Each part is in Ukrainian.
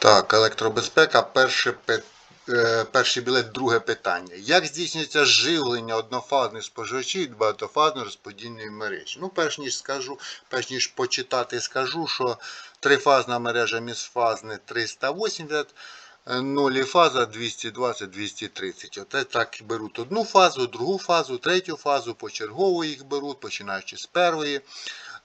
Так, електробезпека, перше, е, перший білет, друге питання. Як здійснюється живлення однофазних споживачів від багатофазної розподільної мережі? Ну, перш ніж скажу, перш ніж почитати, скажу, що трифазна мережа міжфазне 380, е, нулі фаза 220-230. Оте так беруть одну фазу, другу фазу, третю фазу, почергово їх беруть, починаючи з першої.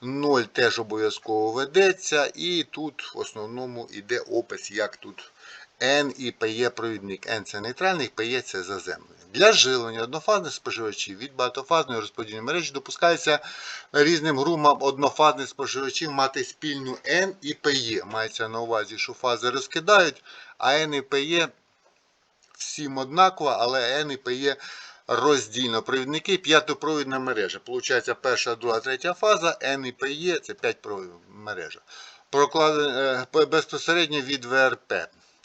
0 теж обов'язково ведеться, і тут в основному йде опис, як тут N і PE провідник. N це нейтральний, PE це заземлений. Для живлення однофазних споживачів від багатофазної розподільної мережі допускається різним групам однофазних споживачів мати спільну N і PE. Мається на увазі, що фази розкидають, а N і PE всім однаково, але N і PE роздільно. Провідники п'ятопровідна мережа. Получається перша, друга, третя фаза, N і PE це 5 мережа. Прокладе е, безпосередньо від ВРП.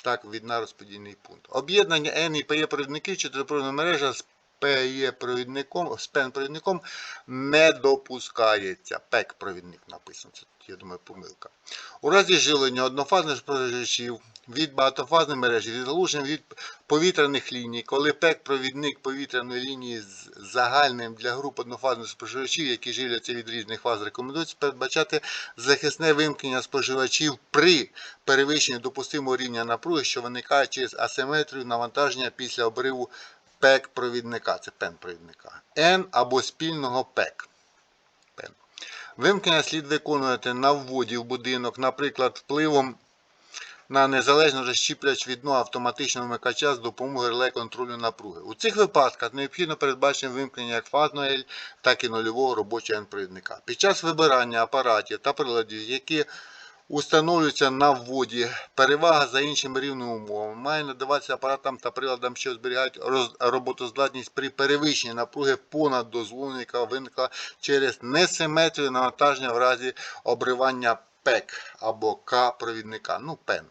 Так, від на розподільний пункт. Об'єднання N і PE провідників чотирипровідна мережа з PE провідником, з PEN провідником не допускається. ПЕК провідник написано. Це, я думаю, помилка. У разі живлення однофазних споживачів від багатофазної мережі від залучення від повітряних ліній, коли ПЕК провідник повітряної лінії з загальним для груп однофазних споживачів, які живляться від різних фаз, рекомендується передбачати захисне вимкнення споживачів при перевищенні допустимого рівня напруги, що виникає через асиметрію навантаження після обриву ПЕК провідника. Це пен провідника. N або спільного ПЕК. Вимкнення слід виконувати на вводі в будинок, наприклад, впливом на незалежно розщіпляч відно автоматичного вмикача з допомогою реле контролю напруги. У цих випадках необхідно передбачення вимкнення як фазного L, так і нульового робочого N-провідника. Під час вибирання апаратів та приладів, які установлюються на вводі, перевага за іншими рівними умовами має надаватися апаратам та приладам, що зберігають роботоздатність при перевищенні напруги понад дозволену, яка виникла через несиметрію навантаження в разі обривання ПЕК або К провідника, ну ПЕН.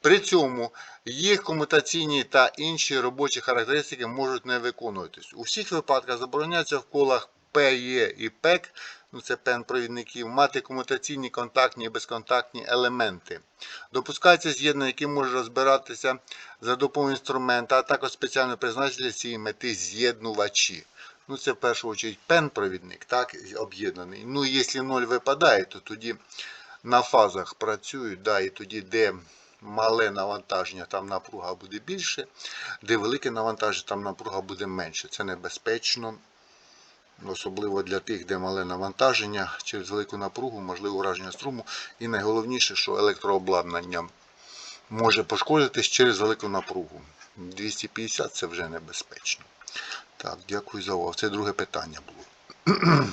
При цьому їх комутаційні та інші робочі характеристики можуть не виконуватись. У всіх випадках забороняється в колах PE і PEC, ну це пен провідників, мати комутаційні контактні і безконтактні елементи. Допускаються з'єднання, які можуть розбиратися за допомогою інструмента, а також спеціально призначені цієї мети з'єднувачі. Ну, це в першу чергу пен-провідник, так, об'єднаний. Ну, якщо 0 випадає, то тоді на фазах працюють, да, і тоді, де мале навантаження, там напруга буде більше, де велике навантаження, там напруга буде менше. Це небезпечно, особливо для тих, де мале навантаження через велику напругу, можливо ураження струму. І найголовніше, що електрообладнання може пошкодитись через велику напругу. 250 це вже небезпечно. Так, дякую за увагу. Це друге питання було.